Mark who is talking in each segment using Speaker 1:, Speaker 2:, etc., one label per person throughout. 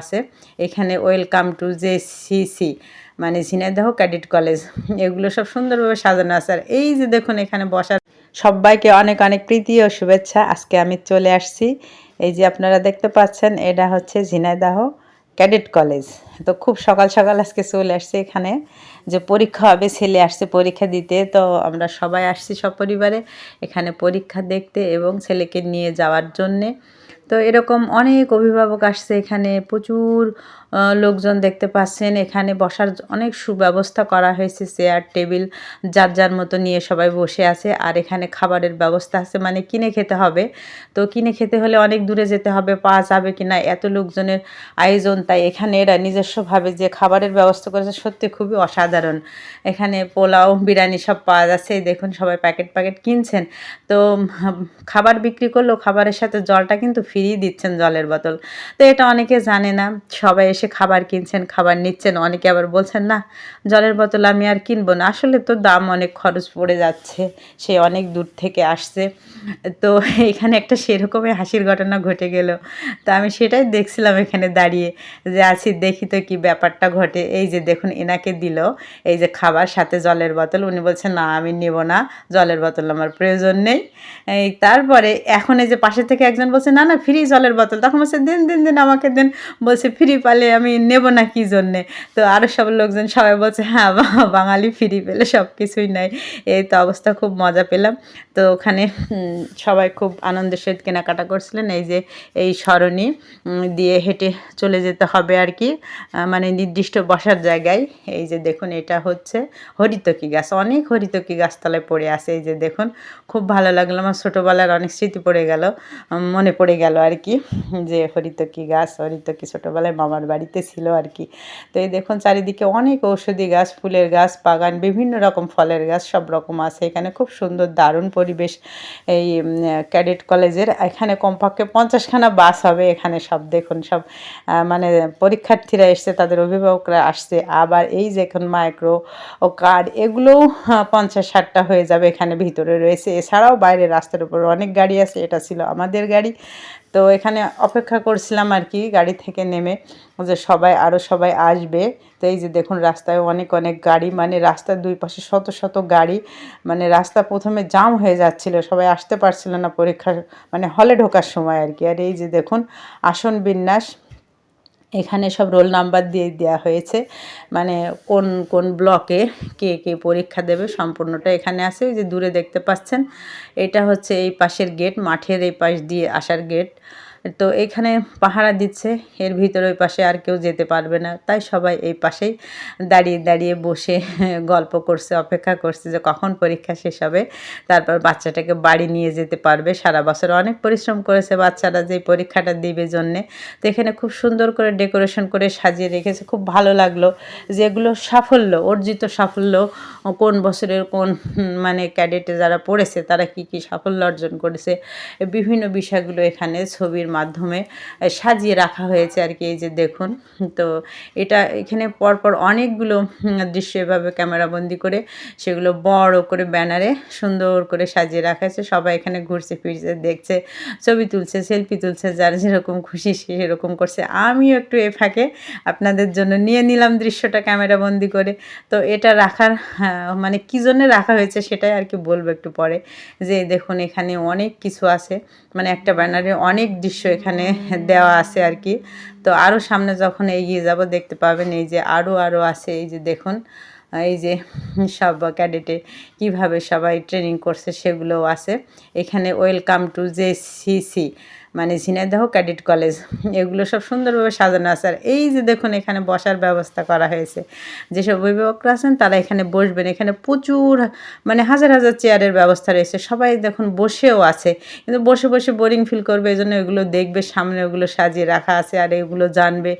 Speaker 1: আছে। এখানে welcome to J CC মানে ঝিনাইদহ ক্যাডেট কলেজ এগুলো সব সুন্দরভাবে সাজানো আছে। আর এই যে দেখুন এখানে বসার সবাইকে অনেক অনেক প্রীতি ও শুভেচ্ছা। আজকে আমি চলে আসছি। এই যে আপনারা দেখতে পাচ্ছেন, এটা হচ্ছে ঝিনাইদহ ক্যাডেট কলেজ তো খুব সকাল সকাল আজকে চলে আসছে এখানে। যে পরীক্ষা হবে, ছেলে আসছে পরীক্ষা দিতে। তো আমরা সবাই আসছি সব পরিবারে এখানে পরীক্ষা দেখতে এবং ছেলেকে নিয়ে যাওয়ার জন্যে। তো এরকম অনেক অভিভাবক আসছে এখানে, প্রচুর লোকজন দেখতে পাচ্ছেন। এখানে বসার অনেক সুব্যবস্থা করা হয়েছে, চেয়ার, টেবিল, যার যার মতো নিয়ে সবাই বসে আছে। আর এখানে খাবারের ব্যবস্থা আছে মানে কিনে খেতে হবে। তো কিনে খেতে হলে অনেক দূরে যেতে হবে, পাওয়া যাবে কি না এত লোকজনের আয়োজন। তাই এখানে এরা নিজস্বভাবে যে খাবারের ব্যবস্থা করেছে, সত্যি খুবই অসাধারণ। এখানে পোলাও, বিরিয়ানি সব পাওয়া যাচ্ছে। দেখুন সবাই প্যাকেট প্যাকেট কিনছেন। তো খাবার বিক্রি করলেও খাবারের সাথে জলটা কিন্তু ফ্রি দিচ্ছেন জলের বোতল। তো এটা অনেকে জানে না। সবাই এসে খাবার কিনছেন, খাবার নিচ্ছেন, অনেকে আবার বলছেন, না, জলের বোতল আমি আর কিনবো না। আসলে তো দাম অনেক খরচ পড়ে যাচ্ছে। সে অনেক দূর থেকে আসছে। তো এখানে একটা সেরকমই হাসির ঘটনা ঘটে গেল। তো আমি সেটাই দেখছিলাম এখানে দাঁড়িয়ে যে, আছি, দেখি তো কি ব্যাপারটা ঘটে। এই যে দেখুন, এনাকে দিল। এই যে খাবার সাথে জলের বোতল। উনি বলছেন, না, আমি নেব না। জলের বোতল আমার প্রয়োজন নেই। তারপরে এখন এই যে পাশে থেকে একজন বলছে, না না ফ্রি জলের বোতল। তখন বলছে, দিন দিন দিন আমাকে দিন। বলছে, ফ্রি পালে আমি নেব না কি জন্যে? তো আরও সব লোকজন সবাই বলছে হ্যাঁ বাঙালি ফ্রি পেলে সব কিছুই নেয় এই তো অবস্থা, খুব মজা পেলাম। তো ওখানে সবাই খুব আনন্দের সহিত কেনাকাটা করছিলেন। এই যে, এই সরণি দিয়ে হেঁটে চলে যেতে হবে আর কি মানে নির্দিষ্ট বসার জায়গায়। এই যে দেখুন, এটা হচ্ছে হরিতকি গাছ। অনেক হরিতকি গাছতলায় পড়ে আছে। এই যে দেখুন, খুব ভালো লাগল। আমার ছোটোবেলার অনেক স্মৃতি পড়ে গেল মনে পড়ে গেল। আর কি, যে হরিতকি গাছ, হরিতকি ছোটোবেলায় মামার বাড়িতে ছিল আর কি। তো এই দেখুন চারিদিকে অনেক ঔষধি গাছ, ফুলের গাছ, বাগান, বিভিন্ন রকম ফলের গাছ, সব রকম আছে। এখানে খুব সুন্দর দারুণ পরিবেশ এই ক্যাডেট কলেজের। এখানে কমপক্ষে পঞ্চাশখানা বাস হবে এখানে সব দেখুন, সব মানে পরীক্ষার্থীরা এসছে, তাদের অভিভাবকরা আসছে। আবার এই যে এখন মাইক্রো ও কার্ড, এগুলোও পঞ্চাশ ষাটটা হয়ে যাবে এখানে ভিতরে রয়েছে। এছাড়াও বাইরে রাস্তার উপর অনেক গাড়ি আছে, এটা ছিল আমাদের গাড়ি। তো এখানে অপেক্ষা করছিলাম আর কি গাড়ি থেকে নেমে যে সবাই আরও সবাই আসবে। তো এই যে দেখুন রাস্তায় অনেক অনেক গাড়ি মানে রাস্তার দুই পাশে শত শত গাড়ি মানে রাস্তা প্রথমে জাম হয়ে যাচ্ছিল, সবাই আসতে পারছিল না পরীক্ষার মানে হলে ঢোকার সময় আর কি। আর এই যে দেখুন আসন বিন্যাস এখানে সব রোল নাম্বার দিয়ে দেওয়া হয়েছে। মানে কোন কোন ব্লকে কে কে পরীক্ষা দেবে সম্পূর্ণটা এখানে আছে। ওই যে দূরে দেখতে পাচ্ছেন, এটা হচ্ছে এই পাশের গেট মাঠের এই পাশ দিয়ে আসার গেট তো এখানে পাহারা দিচ্ছে, এর ভিতরে ওই পাশে আর কেউ যেতে পারবে না। তাই সবাই এই পাশেই দাঁড়িয়ে দাঁড়িয়ে বসে গল্প করছে, অপেক্ষা করছে যে কখন পরীক্ষা শেষ হবে। তারপর বাচ্চাটাকে বাড়ি নিয়ে যেতে পারবে। সারা বছর অনেক পরিশ্রম করেছে বাচ্চারা যে পরীক্ষাটা দিবে জন্যে। তো এখানে খুব সুন্দর করে ডেকোরেশন করে সাজিয়ে রেখেছে। খুব ভালো লাগল যে এগুলো সাফল্য, অর্জিত সাফল্য, কোন বছরের কোন মানে ক্যাডেটে যারা পড়েছে তারা কি কি সাফল্য অর্জন করেছে। বিভিন্ন বিষয়গুলো এখানে ছবির মাধ্যমে সাজিয়ে রাখা হয়েছে আর কি এই যে দেখুন। তো এটা এখানে পরপর অনেকগুলো দৃশ্য এভাবে ক্যামেরাবন্দি করে সেগুলো বড় করে ব্যানারে সুন্দর করে সাজিয়ে রাখা হয়েছে সবাই এখানে ঘুরছে ফিরছে দেখছে ছবি তুলছে সেলফি তুলছে যার যেরকম খুশি সে সেরকম করছে। আমিও একটু এ ফাঁকে আপনাদের জন্য নিয়ে নিলাম দৃশ্যটা ক্যামেরাবন্দি করে। তো এটা রাখার হ্যাঁ, মানে কী জন্যে রাখা হয়েছে সেটাই আর কি বলব একটু পরে। যে দেখুন এখানে অনেক কিছু আছে মানে একটা ব্যানারে অনেক দৃশ্য এখানে দেওয়া আছে আর কি। তো আরও সামনে যখন এগিয়ে যাব, দেখতে পাবেন এই যে আরও আরও আছে, এই যে দেখুন, এই যে সব ক্যাডেটে কীভাবে সবাই ট্রেনিং করছে সেগুলোও আছে। এখানে ওয়েলকাম টু জে সিসি মানে ঝিনাইদহ ক্যাডেট কলেজ, এগুলো সব সুন্দরভাবে সাজানো আছে। আর এই যে দেখুন, এখানে বসার ব্যবস্থা করা হয়েছে। যেসব অভিভাবকরা আছেন, তারা এখানে বসবেন। এখানে প্রচুর মানে হাজার হাজার চেয়ারের ব্যবস্থা রয়েছে। সবাই দেখুন, বসেও আছে। কিন্তু বসে বসে বোরিং ফিল করবে, এই জন্য এগুলো দেখবে, সামনে ওগুলো সাজিয়ে রাখা আছে আর এগুলো জানবে।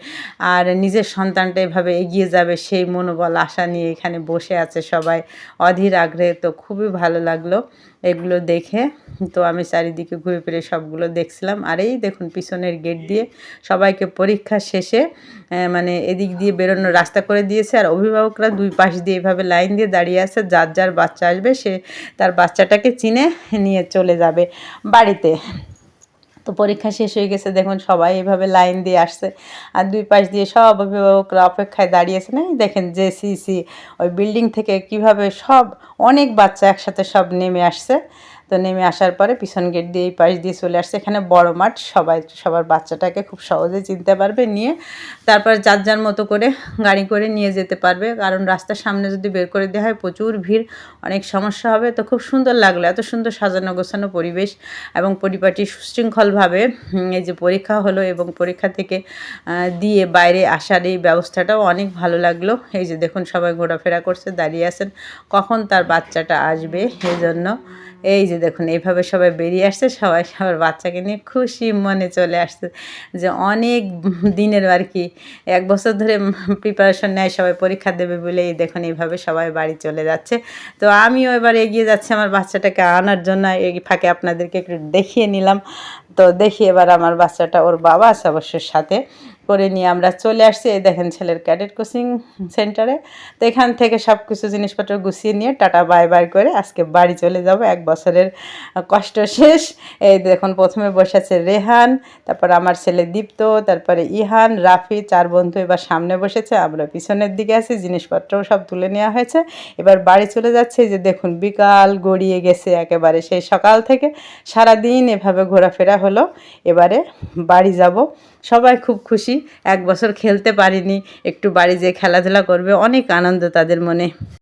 Speaker 1: আর নিজের সন্তানটা এভাবে এগিয়ে যাবে, সেই মনোবল, আশা নিয়ে এখানে বসে আছে সবাই। অধীর আগ্রহে তো খুবই ভালো লাগল এগুলো দেখে। তো আমি চারিদিকে ঘুরে ফিরে সবগুলো দেখছিলাম। আর এই দেখুন পিছনের গেট দিয়ে সবাইকে পরীক্ষা শেষে মানে এদিক দিয়ে বেরোনোর রাস্তা করে দিয়েছে। আর অভিভাবকরা দুই পাশ দিয়ে এভাবে লাইন দিয়ে দাঁড়িয়ে আছে। যার যার বাচ্চা আসবে, সে তার বাচ্চাটাকে চিনে নিয়ে চলে যাবে বাড়িতে। তো পরীক্ষা শেষ হয়ে গেছে। দেখুন সবাই এভাবে লাইন দিয়ে আসছে। আর দুই পাশ দিয়ে সব অভিভাবকরা অপেক্ষায় দাঁড়িয়েছে না দেখেন যে সিসি ওই বিল্ডিং থেকে কীভাবে সব অনেক বাচ্চা একসাথে সব নেমে আসছে। তো নেমে আসার পরে পিছন গেট দিয়ে এই পাশ দিয়ে চলে আসছে। এখানে বড় মাঠ, সবাই, সবার বাচ্চাটাকে খুব সহজে চিনতে পারবে, নিয়ে তারপর যার যার মতো করে গাড়ি করে নিয়ে যেতে পারবে। কারণ রাস্তার সামনে যদি বের করে দেওয়া হয়, প্রচুর ভিড়, অনেক সমস্যা হবে। তো খুব সুন্দর লাগল, এত সুন্দর সাজানো গোছানো পরিবেশ এবং পরিপাটি সুশৃঙ্খলভাবে এই যে পরীক্ষা হলো এবং পরীক্ষা থেকে দিয়ে বাইরে আসার এই ব্যবস্থাটাও অনেক ভালো লাগল। এই যে দেখুন, সবাই ঘোরাফেরা করছে, দাঁড়িয়ে আছেন। কখন তার বাচ্চাটা আসবে এই জন্য এই যে দেখুন, এইভাবে সবাই বেরিয়ে আসছে, সবাই সবার বাচ্চাকে নিয়ে খুশি মনে চলে আসছে যে অনেক দিনের আর কি, এক বছর ধরে প্রিপারেশন নেয়, সবাই পরীক্ষা দেবে বলে এই দেখুন এইভাবে সবাই বাড়ি চলে যাচ্ছে। তো আমিও এবার এগিয়ে যাচ্ছি আমার বাচ্চাটাকে আনার জন্য, এই ফাঁকে আপনাদেরকে একটু দেখিয়ে নিলাম। তো দেখি এবার আমার বাচ্চাটা ওর বাবা আছে অবশ্যই সাথে করে নিয়ে আমরা চলে আসছি। এই দেখেন ছেলের ক্যাডেট কোচিং সেন্টারে তো এখান থেকে সব কিছু জিনিসপত্র গুছিয়ে নিয়ে টাটা বাই বাই করে আজকে বাড়ি চলে যাব এক বছরের কষ্ট শেষ। এই দেখুন, প্রথমে বসে আছে রেহান, তারপর আমার ছেলে দীপ্ত, তারপরে ইহান, রাফি, চার বন্ধু এবার সামনে বসেছে, আমরা পিছনের দিকে আছি, জিনিসপত্রও সব তুলে নেওয়া হয়েছে। এবার বাড়ি চলে যাচ্ছে যে দেখুন, বিকাল গড়িয়ে গেছে একেবারে সেই সকাল থেকে। সারাদিন এভাবে ঘোরাফেরা হলো, এবারে বাড়ি যাব। সবাই খুব খুশি, এক বছর খেলতে পারিনি, একটু বাড়ি যেয়ে খেলাধুলা করবে, অনেক আনন্দ তাদের মনে।